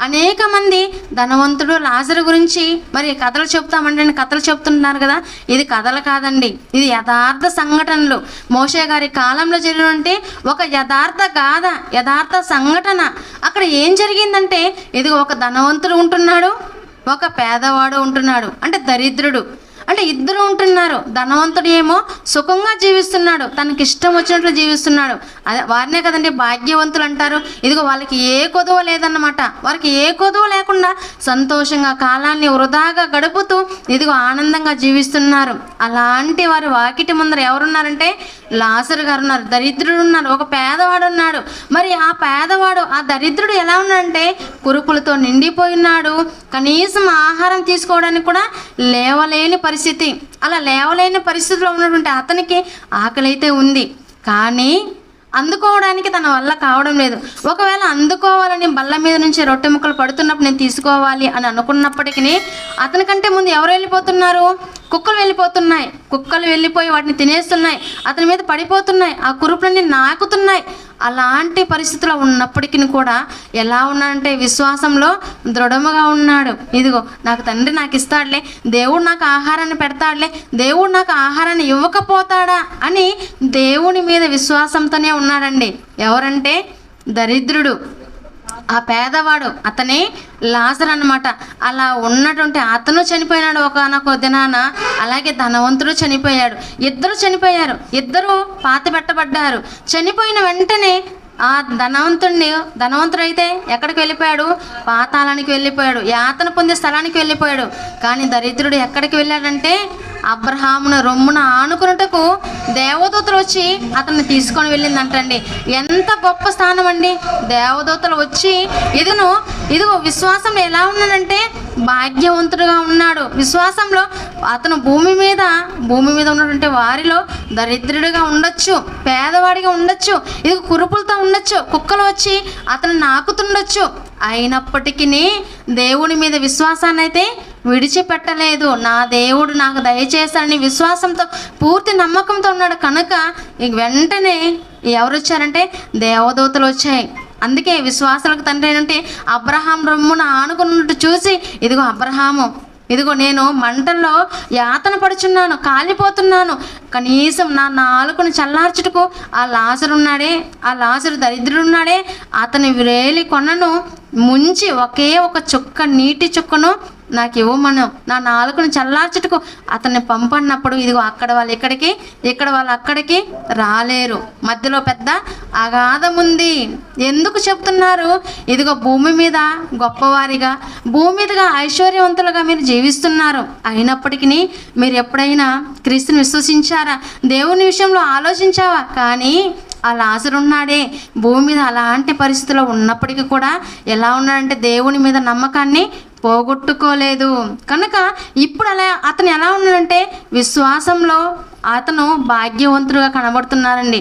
అనేక మంది ధనవంతుడు లాజరు గురించి మరి కథలు చెప్తామంటే కథలు చెప్తున్నారు కదా. ఇది కథలు కాదండి. ఇది యథార్థ సంఘటనలు. మోషే గారి కాలంలో జరిగినటువంటి ఒక యథార్థ గాథ యథార్థ సంఘటన. అక్కడ ఏం జరిగిందంటే ఇది ఒక ధనవంతుడు ఉంటున్నాడు ఒక పేదవాడు ఉంటున్నాడు. అంటే దరిద్రుడు. అంటే ఇద్దరు ఉంటున్నారు. ధనవంతుడు ఏమో సుఖంగా జీవిస్తున్నాడు. తనకి ఇష్టం వచ్చినట్లు జీవిస్తున్నాడు. అదే వారినే కదండి భాగ్యవంతులు అంటారు. ఇదిగో వాళ్ళకి ఏ కొదువ లేదన్నమాట. వారికి ఏ కొదువ లేకుండా సంతోషంగా కాలాన్ని వృధాగా గడుపుతూ ఇదిగో ఆనందంగా జీవిస్తున్నారు. అలాంటి వారి వాకిటి ముందర ఎవరున్నారంటే లాసరు గారు ఉన్నారు దరిద్రుడు ఉన్నారు ఒక పేదవాడు ఉన్నాడు మరి ఆ పేదవాడు ఆ దరిద్రుడు ఎలా ఉన్నాడంటే కురుపులతో నిండిపోయి ఉన్నాడు కనీసం ఆహారం తీసుకోవడానికి కూడా లేవలేని పరిస్థితి పరిస్థితి. అలా లేవలేని పరిస్థితిలో ఉన్నటువంటి అతనికి ఆకలి అయితే ఉంది. కానీ అందుకోవడానికి తన వల్ల కావడం లేదు. ఒకవేళ అందుకోవాలని బల్ల మీద నుంచి రొట్టె ముక్కలు పడుతున్నప్పుడు నేను తీసుకోవాలి అని అనుకున్నప్పటికీ అతనికంటే ముందు ఎవరు వెళ్ళిపోతున్నారు? కుక్కలు వెళ్ళిపోతున్నాయి. కుక్కలు వెళ్ళిపోయి వాటిని తినేస్తున్నాయి. అతని మీద పడిపోతున్నాయి. ఆ కురుపులన్నీ నాకుతున్నాయి. అలాంటి పరిస్థితుల్లో ఉన్నప్పటికీ కూడా ఎలా ఉన్నాడంటే విశ్వాసంలో దృఢముగా ఉన్నాడు. ఇదిగో నాకు తండ్రి నాకు ఇస్తాడులే దేవుడు నాకు ఆహారాన్ని పెడతాడులే దేవుడు నాకు ఆహారాన్ని ఇవ్వకపోతాడా అని దేవుని మీద విశ్వాసంతోనే ఉన్నాడండి. ఎవరంటే? దరిద్రుడు. ఆ పేదవాడు అతనే లాజర్ అనమాట అలా ఉన్నటువంటి అతను చనిపోయినాడు ఒకనొక దినాన అలాగే ధనవంతుడు చనిపోయాడు. ఇద్దరు చనిపోయారు. ఇద్దరు పాత పెట్టబడ్డారు. చనిపోయిన వెంటనే ఆ ధనవంతుడిని ధనవంతుడు అయితే ఎక్కడికి వెళ్ళిపోయాడు? పాతాళానికి వెళ్ళిపోయాడు. యాతన పొందే స్థలానికి వెళ్ళిపోయాడు. కానీ దరిద్రుడు ఎక్కడికి వెళ్ళాడంటే అబ్రహామును రొమ్మున ఆనుకున్నటకు దేవదూతలు వచ్చి అతన్ని తీసుకొని వెళ్ళిందంటండి. ఎంత గొప్ప స్థానం అండి దేవదూతలు వచ్చి ఇదను ఇదిగో విశ్వాసం ఎలా ఉన్నాడంటే భాగ్యవంతుడుగా ఉన్నాడు. విశ్వాసంలో అతను భూమి మీద భూమి మీద ఉన్నటువంటి వారిలో దరిద్రుడిగా ఉండొచ్చు పేదవాడిగా ఉండొచ్చు ఇది కురుపులతో ఉండొచ్చు కుక్కలు వచ్చి అతను నాకుతుండొచ్చు. అయినప్పటికీ దేవుని మీద విశ్వాసాన్ని అయితే విడిచిపెట్టలేదు. నా దేవుడు నాకు దయచేశాడని విశ్వాసంతో పూర్తి నమ్మకంతో ఉన్నాడు. కనుక ఇక వెంటనే ఎవరు వచ్చారంటే దేవదూతలు వచ్చాయి. అందుకే విశ్వాసాలకు తండ్రి ఏంటంటే అబ్రహాం రొమ్మున ఆనుకున్నట్టు చూసి ఇదిగో అబ్రహాము ఇదిగో నేను మంటల్లో యాతన పడుచున్నాను కాలిపోతున్నాను. కనీసం నా నాలుకను చల్లార్చుటకు ఆ లాజరు ఉన్నాడే ఆ లాజరు దరిద్రుడున్నాడే అతని వ్రేలి కొనను ముంచి ఒకే ఒక చుక్క నీటి చుక్కను నాకు ఇవ్వమను నా నాలుకను చల్లార్చుటకు అతన్ని పంపన్నప్పుడు ఇదిగో అక్కడ వాళ్ళు ఇక్కడికి ఇక్కడ వాళ్ళు అక్కడికి రాలేరు. మధ్యలో పెద్ద అగాధం ఉంది ఎందుకు చెప్తున్నారు? ఇదిగో భూమి మీద గొప్పవారిగా భూమి మీదుగా ఐశ్వర్యవంతులుగా మీరు జీవిస్తున్నారు. అయినప్పటికీ మీరు ఎప్పుడైనా క్రీస్తుని విశ్వసించారా? దేవుని విషయంలో ఆలోచించావా? కానీ ఆ లాజరున్నాడే భూమి మీద అలాంటి పరిస్థితిలో ఉన్నప్పటికీ కూడా ఎలా ఉన్నాడంటే దేవుని మీద నమ్మకాన్ని పోగొట్టుకోలేదు. కనుక ఇప్పుడు అలా అతను ఎలా ఉన్నాడంటే విశ్వాసంలో అతను భాగ్యవంతుడుగా కనబడుతున్నారండి.